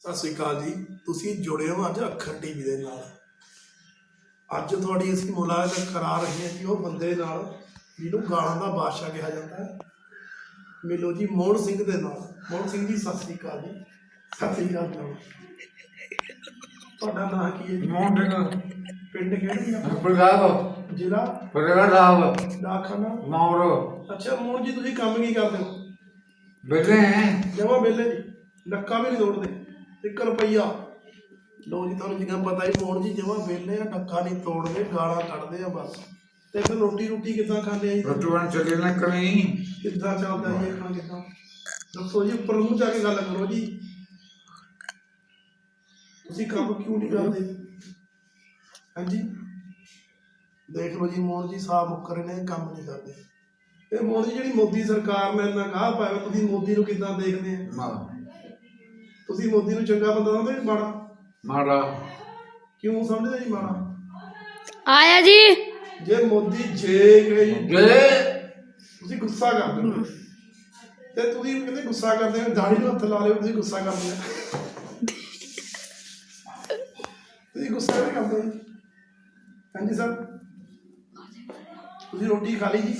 ਸਤਿ ਸ੍ਰੀ ਅਕਾਲ ਜੀ। ਤੁਸੀਂ ਜੁੜੇ ਹੋ ਅੱਜ ਅੱਖਰ ਟੀਵੀ ਦੇ ਨਾਲ। ਅੱਜ ਤੁਹਾਡੀ ਅਸੀਂ ਮੁਲਾਕਾਤ ਕਰਾ ਰਹੇ ਹਾਂ ਜੀ ਉਹ ਬੰਦੇ ਨਾਲ ਜਿਹਨੂੰ ਗਾਲਾਂ ਦਾ ਬਾਦਸ਼ਾਹ ਕਿਹਾ ਜਾਂਦਾ ਹੈ। ਮਿਲੋ ਜੀ ਮੋਹਨ ਸਿੰਘ ਦੇ ਨਾਲ। ਮੋਹਨ ਸਿੰਘ ਜੀ ਸਤਿ ਸ੍ਰੀ ਅਕਾਲ ਜੀ। ਸਤਿ ਸ੍ਰੀ ਅਕਾਲ ਜੀ ਤੁਹਾਡਾ ਨਾਮ ਕੀ ਹੈ ਜੀ? ਮੋਟਿੰਗ ਪਿੰਡ ਕਿਹੜਾ ਆਪਣਾ? ਪੰਜਾਬ ਜ਼ਿਲ੍ਹਾ? ਪੰਜਾਬ ਡਾਕਖਾਨਾ? ਮੌਰੋ ਅੱਛਾ ਮੋਹਨ ਜੀ ਤੁਸੀਂ ਕੰਮ ਕੀ ਕਰਦੇ ਹੋ? ਬੇਲੇ ਹੈ। ਜਮਾ ਬੇਲੇ ਜੀ। ਨੱਕਾ ਵੀ ਨਹੀਂ ਤੋੜਦੇ। 1 ਰੁਪਈਆ। ਲੋ ਜੀ ਤੁਹਾਨੂੰ ਜਿਵੇਂ ਪਤਾ ਹੀ ਮੋਹਨ ਜੀ ਜਮਾ ਬੇਲੇ ਆ ਨੱਕਾ ਨਹੀਂ ਤੋੜਦੇ ਗਾਲਾਂ ਕੱਢਦੇ ਆ ਬਸ। ਤੇ ਫਿਰ ਰੋਟੀ ਰੋਟੀ ਕਿੱਦਾਂ ਖਾਂਦੇ ਆ ਜੀ? ਰਤੂਨ ਚੱਲੇ ਨਾ ਕਰੀ ਕਿੱਦਾਂ ਚੱਲਦਾ ਜੀ ਖਾਣਾ ਕਿੱਦਾਂ? ਦੱਸੋ ਜੀ ਉੱਪਰ ਨੂੰ ਜਾ ਕੇ ਗੱਲ ਕਰੋ ਜੀ। ਤੁਸੀਂ ਕੰਮ ਕਿਉਂ ਨਹੀਂ ਕਰਦੇ? ਹਾਂਜੀ? ਦੇਖ ਲਓ ਜੀ ਮੋਹਨ ਜੀ ਸਾਹ ਮੁੱਕਰ ਨੇ ਕੰਮ ਨਹੀਂ ਕਰਦੇ। ਇਹ ਮੋਹਨ ਜੀ ਜਿਹੜੀ ਮੋਦੀ ਸਰਕਾਰ ਨੇ ਇੰਨਾ ਗਾਹ ਪਾਇਆ ਤੁਸੀਂ ਮੋਦੀ ਨੂੰ ਕਿੱਦਾਂ ਦੇਖਦੇ ਆ? ਤੁਸੀਂ ਮੋਦੀ ਨੂੰ ਚੰਗਾ ਬੰਦਾ ਸਮਝਦੇ ਜੀ ਮਾੜਾ? ਮਾਰਾ ਕਿਉਂ ਸਮਝਦੇ ਜੀ ਮਾੜਾ? ਆਇਆ ਜੀ। ਜੇ ਮੋਦੀ ਜੇ ਕਹੇ ਜੇ। ਤੁਸੀਂ ਗੁੱਸਾ ਕਰਦੇ ਹੋ। ਤੇ ਤੁਸੀਂ ਕਹਿੰਦੇ ਗੁੱਸਾ ਕਰਦੇ ਹੋ ਦਾੜੀ ਨੂੰ ਹੱਥ ਲਾ ਲਿਓ ਤੁਸੀਂ ਗੁੱਸਾ ਕਰਦੇ ਹੋ। ਤੁਸੀਂ ਗੁੱਸਾ ਨਹੀਂ ਕਰਦੇ ਜੀ? ਹਾਂਜੀ ਸਰ। ਤੁਸੀਂ ਰੋਟੀ ਖਾ ਲਈ ਜੀ?